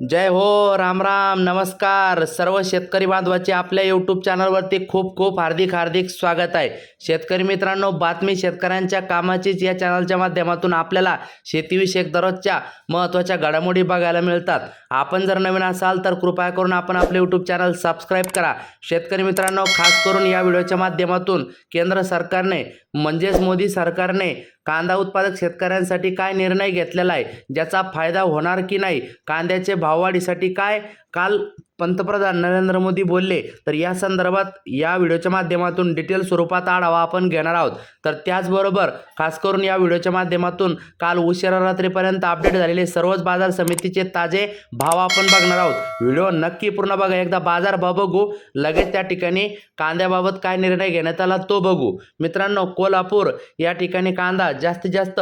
जय हो राम राम नमस्कार. सर्व शेतकरी बांधवाचे आपल्या यूट्यूब चॅनलवरती खूप खूप हार्दिक हार्दिक स्वागत आहे. शेतकरी मित्रांनो बातमी शेतकऱ्यांच्या कामाचीच या चॅनलच्या माध्यमातून आपल्याला शेतीविषयक दररोजच्या महत्त्वाच्या घडामोडी बघायला मिळतात. आपण जर नवीन असाल तर कृपया करून आपण आपले यूट्यूब चॅनल सबस्क्राईब करा. शेतकरी मित्रांनो खास करून या व्हिडिओच्या माध्यमातून केंद्र सरकारने म्हणजेच मोदी सरकारने कांदा उत्पादक शेतकऱ्यांसाठी काय निर्णय घेतलेला आहे? ज्याचा फायदा होणार की नाही? कांद्याचे भाववाढीसाठी काय काल पंतप्रधान नरेंद्र मोदी बोलले तर या संदर्भात या व्हिडिओच्या माध्यमातून डिटेल स्वरूपात आढावा आपण घेणार आहोत. तर त्याचबरोबर खास करून या व्हिडिओच्या माध्यमातून काल उशिरा रात्रीपर्यंत अपडेट झालेले सर्वच बाजार समितीचे ताजे भाव आपण बघणार आहोत. व्हिडिओ नक्की पूर्ण बघा. एकदा बाजार भाव बघू लगेच त्या ठिकाणी कांद्याबाबत काय निर्णय घेण्यात आला तो बघू. मित्रांनो कोल्हापूर या ठिकाणी कांदा जास्तीत जास्त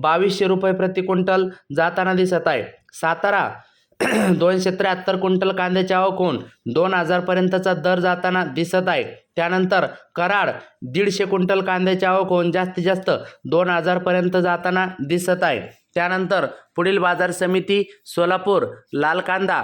बावीसशे रुपये प्रति क्विंटल जाताना दिसत आहे. सातारा दोनशे त्र्याहत्तर क्विंटल कांद्याची आवक होऊन दोन हजारपर्यंतचा दर जाताना दिसत आहे. त्यानंतर कराड दीडशे क्विंटल कांद्याची आवक होऊन जास्तीत जास्त दोन हजारपर्यंत जाताना दिसत आहे. त्यानंतर पुढील बाजार समिती सोलापूर लाल कांदा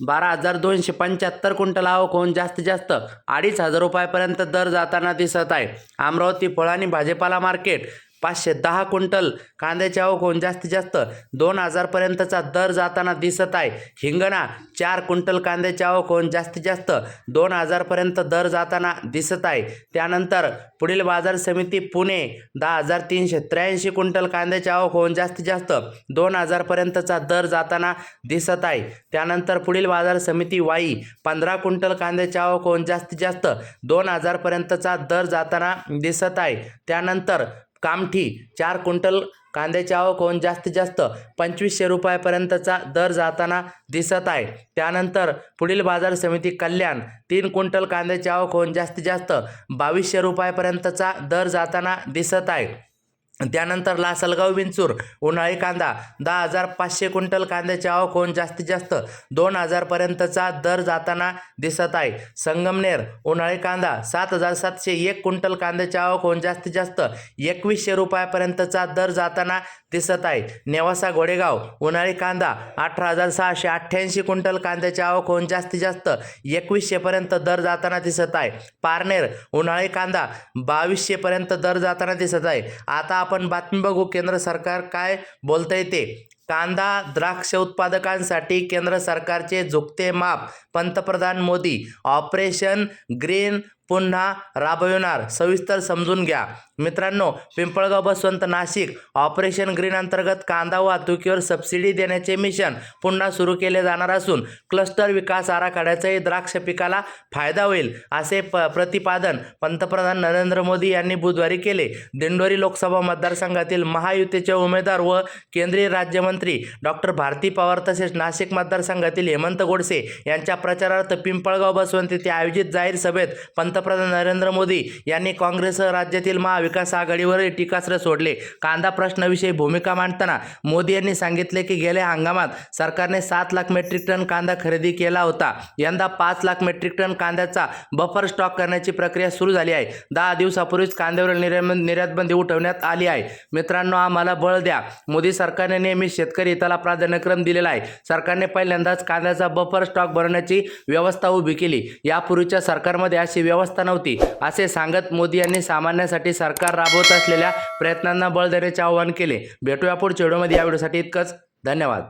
बारा हजार दोनशे पंच्याहत्तर क्विंटल आवक होऊन जास्तीत जास्त अडीच हजार रुपयापर्यंत दर जाताना दिसत आहे. अमरावती फळ आणि भाजीपाला मार्केट पाचशे दहा क्विंटल. कांद्याची आवक होऊन जास्तीत जास्त दोन हजारपर्यंतचा दर जाताना दिसत आहे. हिंगणा चार क्विंटल कांद्याची आवक होऊन जास्तीत जास्त दोन हजारपर्यंत दर जाताना दिसत आहे. त्यानंतर पुढील बाजार समिती पुणे दहा हजार तीनशे त्र्याऐंशी क्विंटल कांद्याची आवक होऊन जास्तीत जास्त दोन हजारपर्यंतचा दर जाताना दिसत आहे. त्यानंतर पुढील बाजार समिती वाई पंधरा क्विंटल कांद्याची आवक होऊन जास्तीत जास्त दोन हजारपर्यंतचा दर जाताना दिसत आहे. त्यानंतर कामठी चार क्विंटल कांद्याची आवक होऊन जास्तीत जास्त पंचवीसशे रुपयापर्यंतचा दर जाताना दिसत आहे. त्यानंतर पुढील बाजार समिती कल्याण तीन क्विंटल कांद्याची आवक होऊन जास्तीत जास्त बावीसशे रुपयापर्यंतचा दर जाताना दिसत आहे. त्यानंतर लासलगाव विंचूर उन्हाळी कांदा दहा हजार पाचशे क्विंटल कांद्याची आवक होऊन जास्तीत जास्त दोन हजारपर्यंतचा दर जाताना दिसत आहे. संगमनेर उन्हाळी कांदा सात हजार सातशे एक क्विंटल कांद्याची आवक होऊन जास्तीत जास्त एकवीसशे रुपयापर्यंतचा दर जाताना दिसत आहे. नेवासा गोडेगाव उन्हाळी कांदा अठरा हजार सहाशे अठ्ठ्याऐंशी क्विंटल कांद्याची आवक होऊन जास्तीत जास्त एकवीसशेपर्यंत दर जाताना दिसत आहे. पारनेर उन्हाळी कांदा बावीसशेपर्यंत दर जाताना दिसत आहे. आता आपण बातमी बघू केंद्र सरकार काय बोलता येते कांदा द्राक्ष उत्पादकांसाठी केंद्र सरकारचे झुकते माप पंतप्रधान मोदी. ऑपरेशन ग्रीन पुन्हा राबविणार. सविस्तर समजून घ्या. मित्रांनो पिंपळगाव बसवंत नाशिक ऑपरेशन ग्रीन अंतर्गत कांदा वाहतुकीवर सबसिडी देण्याचे मिशन पुन्हा सुरू केले जाणार असून क्लस्टर विकास आराखड्याचाही द्राक्ष पिकाला फायदा होईल असे प प्रतिपादन पंतप्रधान नरेंद्र मोदी यांनी बुधवारी केले. दिंडोरी लोकसभा मतदारसंघातील महायुतीचे उमेदवार व केंद्रीय राज्यमंत्री डॉक्टर भारती पवार तसेच नाशिक मतदारसंघातील हेमंत गोडसे यांच्या प्रचारार्थ पिंपळगाव बसवंत येथे आयोजित जाहीर सभेत पंतप्रधान नरेंद्र मोदी यांनी काँग्रेससह राज्यातील महाविकास आघाडीवरही टीकास्त्र सोडले. कांदा प्रश्नाविषयी भूमिका मांडताना मोदी यांनी सांगितले की गेल्या हंगामात सरकारने सात लाख मेट्रिक टन कांदा खरेदी केला होता. यंदा पाच लाख मेट्रिक टन कांद्याचा बफर स्टॉक करण्याची प्रक्रिया सुरू झाली आहे. दहा दिवसापूर्वीच कांद्यावरील निर्यात निर्यातबंदी उठवण्यात आली आहे. मित्रांनो आम्हाला बळ द्या. मोदी सरकारने नेहमी शेतकरी हिताला प्राधान्यक्रम दिलेला आहे. सरकारने पहिल्यांदाच कांद्याचा बफर स्टॉक भरण्याची व्यवस्था उभी केली. यापूर्वीच्या सरकारमध्ये अशी व्यवस्था नव्हती. असे सांगत मोदी यांनी सामान्यासाठी सरकार राबवत असलेल्या प्रयत्नांना बळ देण्याचे आवाहन केले. भेटूया पुढच्या व्हिडिओमध्ये. या व्हिडिओसाठी इतकंच. धन्यवाद.